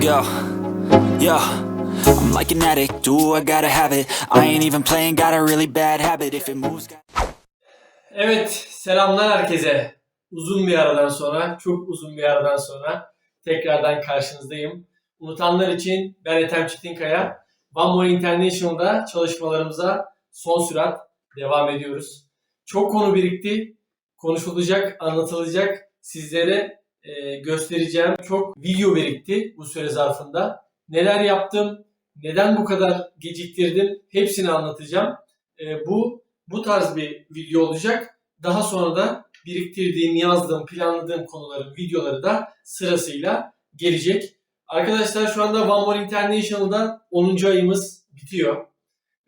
go. Yeah, I'm like an addict. Do I gotta have it? I ain't even playing. Got a really bad habit. If it moves. Evet, selamlar herkese. Uzun bir aradan sonra, çok uzun bir aradan sonra tekrardan karşınızdayım. Unutanlar için ben Ethem Çetinkaya. One More International'da çalışmalarımıza son sürat devam ediyoruz. Çok konu birikti. Konuşulacak, anlatılacak, sizlere e, göstereceğim çok video birikti bu süre zarfında. Neler yaptım, neden bu kadar geciktirdim hepsini anlatacağım. E, bu bu tarz bir video olacak. Daha sonra da biriktirdiğim, yazdığım, planladığım konuların videoları da sırasıyla gelecek. Arkadaşlar şu anda One More International'da 10. ayımız bitiyor.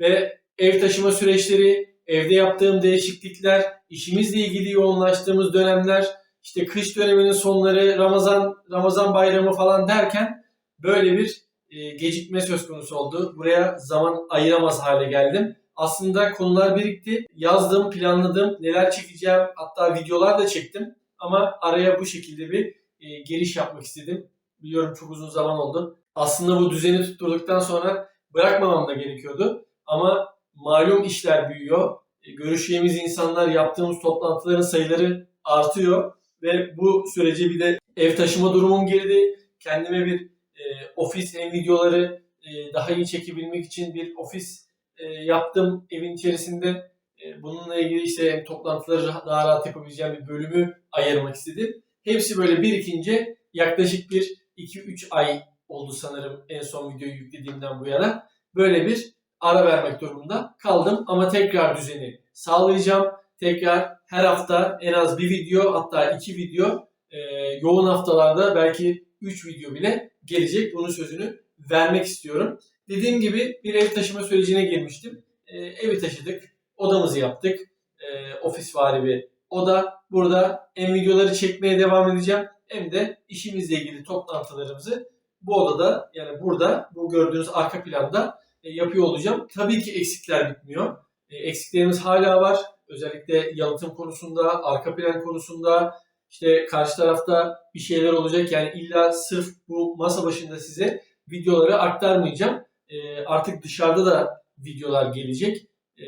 Ve ev taşıma süreçleri, evde yaptığım değişiklikler, işimizle ilgili yoğunlaştığımız dönemler, işte kış döneminin sonları, Ramazan Ramazan bayramı falan derken böyle bir e, gecikme söz konusu oldu. Buraya zaman ayıramaz hale geldim. Aslında konular birikti. Yazdım, planladım, neler çekeceğim, hatta videolar da çektim. Ama araya bu şekilde bir e, giriş yapmak istedim. Biliyorum çok uzun zaman oldu. Aslında bu düzeni tutturduktan sonra bırakmamam da gerekiyordu. Ama malum işler büyüyor. E, görüşeceğimiz insanlar, yaptığımız toplantıların sayıları artıyor. Ve bu sürece bir de ev taşıma durumum girdi. Kendime bir e, ofis hem videoları e, daha iyi çekebilmek için bir ofis e, yaptım evin içerisinde. E, bununla ilgili işte hem toplantıları daha rahat yapabileceğim bir bölümü ayırmak istedim. Hepsi böyle birikince yaklaşık bir 2-3 ay oldu sanırım en son videoyu yüklediğimden bu yana. Böyle bir ara vermek durumunda kaldım ama tekrar düzeni sağlayacağım. Tekrar her hafta en az bir video hatta iki video e, yoğun haftalarda belki 3 video bile gelecek. Bunun sözünü vermek istiyorum. Dediğim gibi bir ev taşıma sürecine girmiştim. E, evi taşıdık, odamızı yaptık. E, ofis vari bir oda. Burada hem videoları çekmeye devam edeceğim hem de işimizle ilgili toplantılarımızı bu odada yani burada bu gördüğünüz arka planda e, yapıyor olacağım. Tabii ki eksikler bitmiyor. E, eksiklerimiz hala var. Özellikle yalıtım konusunda, arka plan konusunda, işte karşı tarafta bir şeyler olacak. Yani illa sırf bu masa başında size videoları aktarmayacağım. E, artık dışarıda da videolar gelecek. E,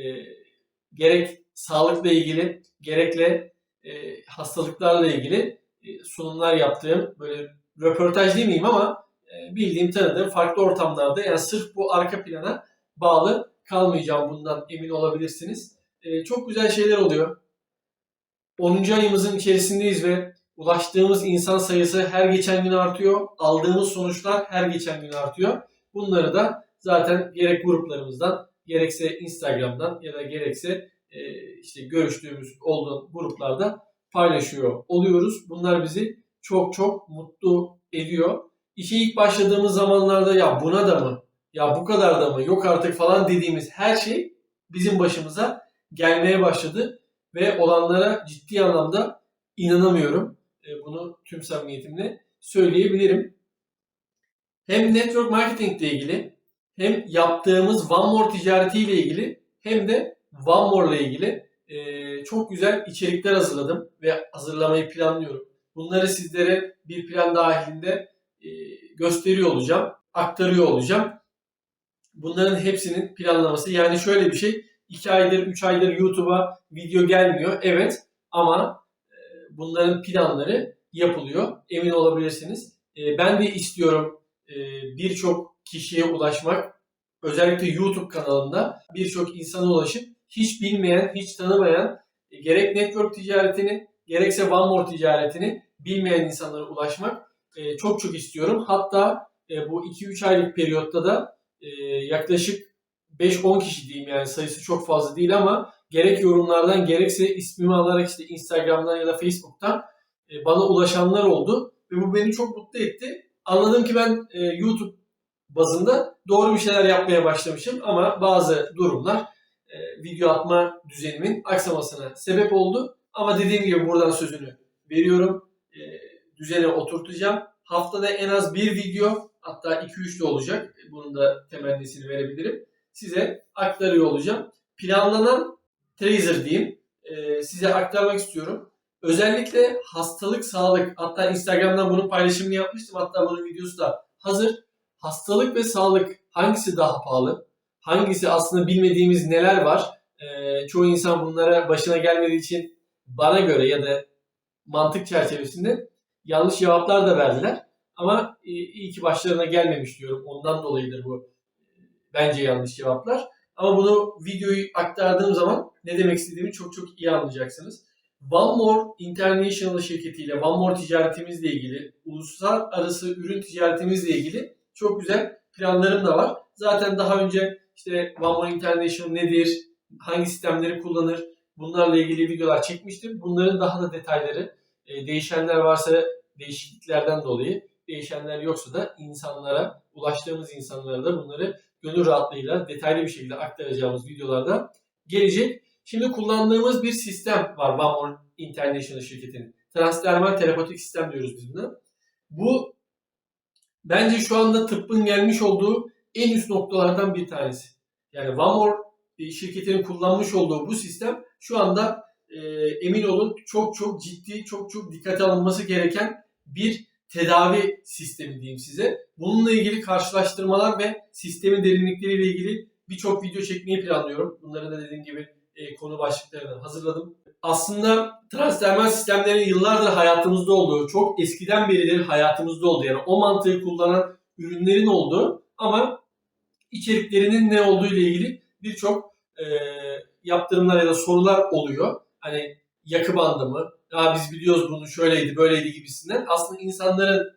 gerek sağlıkla ilgili, gerekle e, hastalıklarla ilgili e, sunumlar yaptığım, böyle röportaj demeyeyim ama e, bildiğim, tanıdığım farklı ortamlarda yani sırf bu arka plana bağlı kalmayacağım bundan emin olabilirsiniz. E, çok güzel şeyler oluyor. 10. ayımızın içerisindeyiz ve ulaştığımız insan sayısı her geçen gün artıyor. Aldığımız sonuçlar her geçen gün artıyor. Bunları da zaten gerek gruplarımızdan, gerekse Instagram'dan ya da gerekse işte görüştüğümüz olduğu gruplarda paylaşıyor oluyoruz. Bunlar bizi çok çok mutlu ediyor. İşe ilk başladığımız zamanlarda ya buna da mı, ya bu kadar da mı, yok artık falan dediğimiz her şey bizim başımıza gelmeye başladı ve olanlara ciddi anlamda inanamıyorum. Bunu tüm samimiyetimle söyleyebilirim. Hem network marketing ile ilgili hem yaptığımız One More ticaretiyle ilgili hem de One More ile ilgili e, çok güzel içerikler hazırladım ve hazırlamayı planlıyorum. Bunları sizlere bir plan dahilinde e, gösteriyor olacağım, aktarıyor olacağım. Bunların hepsinin planlaması yani şöyle bir şey 2 aydır 3 aydır YouTube'a video gelmiyor evet ama e, bunların planları yapılıyor emin olabilirsiniz. E, ben de istiyorum e, birçok kişiye ulaşmak özellikle YouTube kanalında birçok insana ulaşıp hiç bilmeyen, hiç tanımayan gerek network ticaretini gerekse One More ticaretini bilmeyen insanlara ulaşmak çok çok istiyorum. Hatta bu 2-3 aylık periyotta da yaklaşık 5-10 kişi diyeyim yani sayısı çok fazla değil ama gerek yorumlardan gerekse ismimi alarak işte Instagram'dan ya da Facebook'tan e, bana ulaşanlar oldu ve bu beni çok mutlu etti. Anladım ki ben e, YouTube bazında doğru bir şeyler yapmaya başlamışım ama bazı durumlar e, video atma düzenimin aksamasına sebep oldu. Ama dediğim gibi buradan sözünü veriyorum. Düzene oturtacağım. Haftada en az bir video hatta 2-3 de olacak. Bunun da temennisini verebilirim. Size aktarıyor olacağım. Planlanan tracer diyeyim. E, size aktarmak istiyorum. Özellikle hastalık, sağlık hatta Instagram'dan bunun paylaşımını yapmıştım. Hatta bunun videosu da hazır hastalık ve sağlık hangisi daha pahalı? Hangisi aslında bilmediğimiz neler var? Ee, çoğu insan bunlara başına gelmediği için bana göre ya da mantık çerçevesinde yanlış cevaplar da verdiler. Ama e, iyi ki başlarına gelmemiş diyorum. Ondan dolayıdır bu e, bence yanlış cevaplar. Ama bunu videoyu aktardığım zaman ne demek istediğimi çok çok iyi anlayacaksınız. One More International şirketiyle One More ticaretimizle ilgili, uluslararası ürün ticaretimizle ilgili çok güzel planlarım da var. Zaten daha önce işte One More International nedir, hangi sistemleri kullanır, bunlarla ilgili videolar çekmiştim. Bunların daha da detayları, e, değişenler varsa değişikliklerden dolayı, değişenler yoksa da insanlara, ulaştığımız insanlara da bunları gönül rahatlığıyla detaylı bir şekilde aktaracağımız videolarda gelecek. Şimdi kullandığımız bir sistem var One International şirketinin. Transdermal terapatik sistem diyoruz biz buna. Bu bence şu anda tıbbın gelmiş olduğu en üst noktalardan bir tanesi. Yani More e, şirketinin kullanmış olduğu bu sistem şu anda e, emin olun çok çok ciddi, çok çok dikkate alınması gereken bir tedavi sistemi diyeyim size. Bununla ilgili karşılaştırmalar ve sistemin derinlikleriyle ilgili birçok video çekmeyi planlıyorum. Bunları da dediğim gibi e, konu başlıklarını hazırladım. Aslında transdermal sistemlerin yıllardır hayatımızda olduğu, çok eskiden beridir hayatımızda olduğu yani o mantığı kullanan ürünlerin olduğu ama içeriklerinin ne olduğu ile ilgili birçok e, yaptırımlar ya da sorular oluyor. Hani yakı bandı mı? Ya biz biliyoruz bunu şöyleydi böyleydi gibisinden. Aslında insanların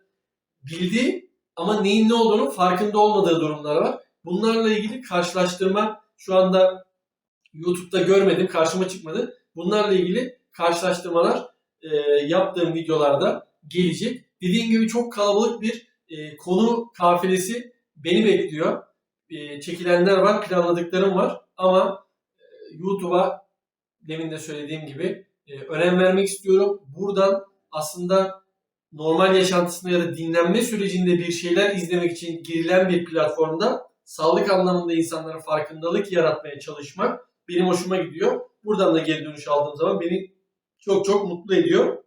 bildiği ama neyin ne olduğunu farkında olmadığı durumlar var. Bunlarla ilgili karşılaştırma şu anda YouTube'da görmedim, karşıma çıkmadı. Bunlarla ilgili karşılaştırmalar e, yaptığım videolarda gelecek. Dediğim gibi çok kalabalık bir e, konu kafilesi beni bekliyor. E, çekilenler var, planladıklarım var ama e, YouTube'a demin de söylediğim gibi e, önem vermek istiyorum. Buradan aslında normal yaşantısında ya da dinlenme sürecinde bir şeyler izlemek için girilen bir platformda sağlık anlamında insanlara farkındalık yaratmaya çalışmak benim hoşuma gidiyor. Buradan da geri dönüş aldığım zaman beni çok çok mutlu ediyor.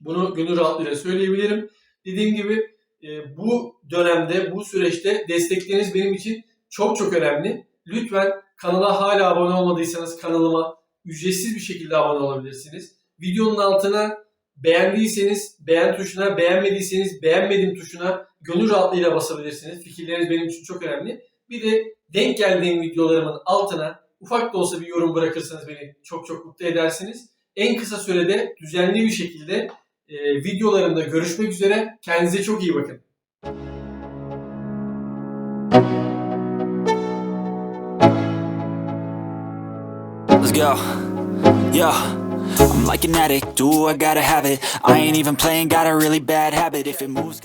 Bunu gönül rahatlığıyla söyleyebilirim. Dediğim gibi e, bu dönemde, bu süreçte destekleriniz benim için çok çok önemli. Lütfen kanala hala abone olmadıysanız kanalıma ücretsiz bir şekilde abone olabilirsiniz. Videonun altına beğendiyseniz beğen tuşuna, beğenmediyseniz beğenmedim tuşuna gönül rahatlığıyla basabilirsiniz. Fikirleriniz benim için çok önemli. Bir de denk geldiğim videolarımın altına ufak da olsa bir yorum bırakırsanız beni çok çok mutlu edersiniz. En kısa sürede düzenli bir şekilde e, videolarımda görüşmek üzere. Kendinize çok iyi bakın. Go. Yeah. I'm like an addict, do I gotta have it. I ain't even playing, got a really bad habit. If it moves.